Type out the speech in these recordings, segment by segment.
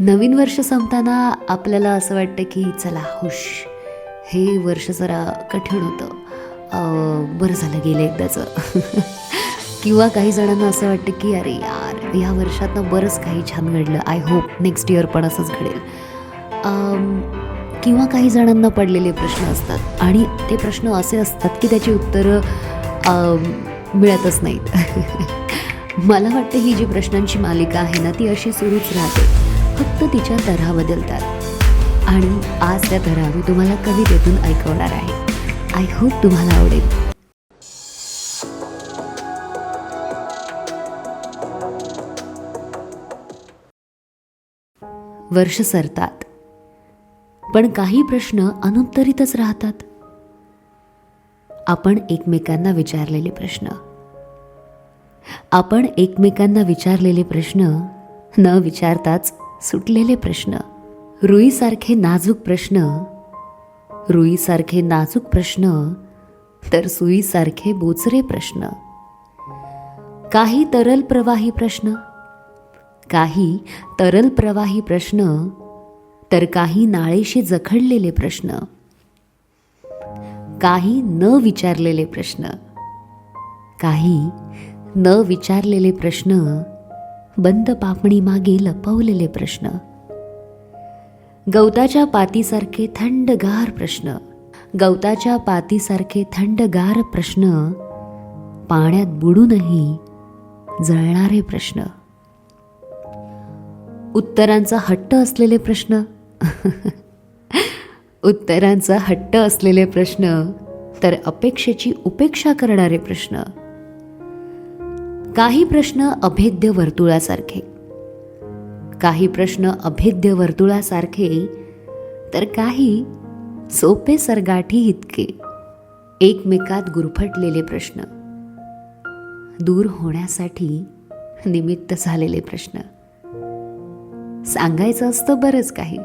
नवीन वर्ष संपताना आपल्याला असं वाटतं की चला हुश. हे वर्ष जरा कठीण होतं. बरं झालं गेलं एकदाचं. किंवा काही जणांना असं वाटतं की अरे यार या वर्षातनं बरंच काही छान घडलं. आय होप नेक्स्ट इयर पण असंच घडेल. किंवा काही जणांना पडलेले प्रश्न असतात. आणि ते प्रश्न असे असतात की त्याची उत्तरं मिळतच नाहीत. मला वाटतं ही जी प्रश्नांची मालिका आहे ना ती अशी सुरूच राहते. फक्त तिच्या तऱ्हा बदलतात. आणि आज त्या तऱ्हा मी तुम्हाला कवितेतून ऐकवणार आहे. आय होप तुम्हाला आवडेल. वर्ष सरतात. पण काही प्रश्न अनुत्तरितच राहतात. आपण एकमेकांना विचारलेले प्रश्न. आपण एकमेकांना विचारलेले प्रश्न न विचारताच सुटलेले प्रश्न रुईसारखे नाजूक प्रश्न रुईसारखे नाजूक प्रश्न तर सुईसारखे बोचरे प्रश्न. काही तरल प्रवाही प्रश्न काही तरल प्रवाही प्रश्न तर काही नाळेशी जखडलेले प्रश्न. काही न विचारलेले प्रश्न काही न विचारलेले प्रश्न बंद पापणी मागे लपवलेले प्रश्न. गवताच्या पातीसारखे थंडगार प्रश्न. गवताच्या पातीसारखे थंडगार प्रश्न पाण्यात बुडूनही जळणारे प्रश्न. उत्तरांचा हट्ट असलेले प्रश्न. उत्तरांचा हट्ट असलेले प्रश्न तर अपेक्षेची उपेक्षा करणारे प्रश्न. काही प्रश्न अभेद्य वर्तुळासारखे. काही प्रश्न अभेद्य वर्तुळासारखे तर काही सोपे सरगाठी इतके. एकमेकात गुरफटलेले प्रश्न. दूर होण्यासाठी निमित्त झालेले प्रश्न. सांगायचं असतं बरंच काही.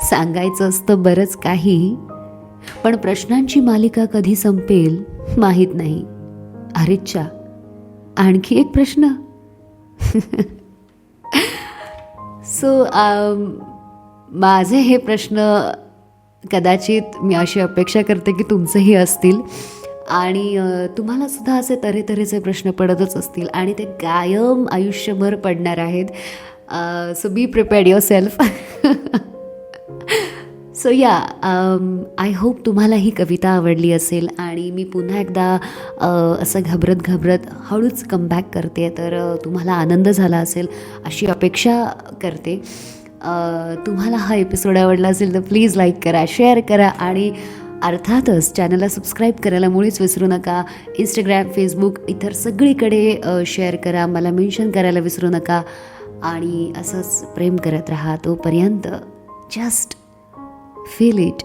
सांगायचं असतं बरंच काही पण प्रश्नांची मालिका कधी संपेल माहीत नाही. अरेच्छा आणखी एक प्रश्न. सो um, माझे हे प्रश्न कदाचित मी अशी अपेक्षा करते की तुमचेही असतील. आणि तुम्हालासुद्धा तुम्हाला सुद्धा असे तऱ्हेतऱ्हेचे प्रश्न पडतच असतील आणि ते कायम आयुष्यभर पडणार आहेत. So be prepared yourself so या आय होप तुम्हाला ही कविता आवडली असेल आणि मी पुन्हा एकदा असं घाबरत घाबरत हळूच कमबॅक करते तर तुम्हाला आनंद झाला असेल अशी अपेक्षा करते. तुम्हाला हा एपिसोड आवडला असेल तर प्लीज लाईक करा शेअर करा आणि अर्थातच चॅनलला सबस्क्राईब करायला मुळीच विसरू नका. इंस्टाग्रॅम फेसबुक इतर सगळीकडे शेअर करा मला मेन्शन करायला विसरू नका. आणि असंच प्रेम करत राहा तोपर्यंत जस्ट Feel it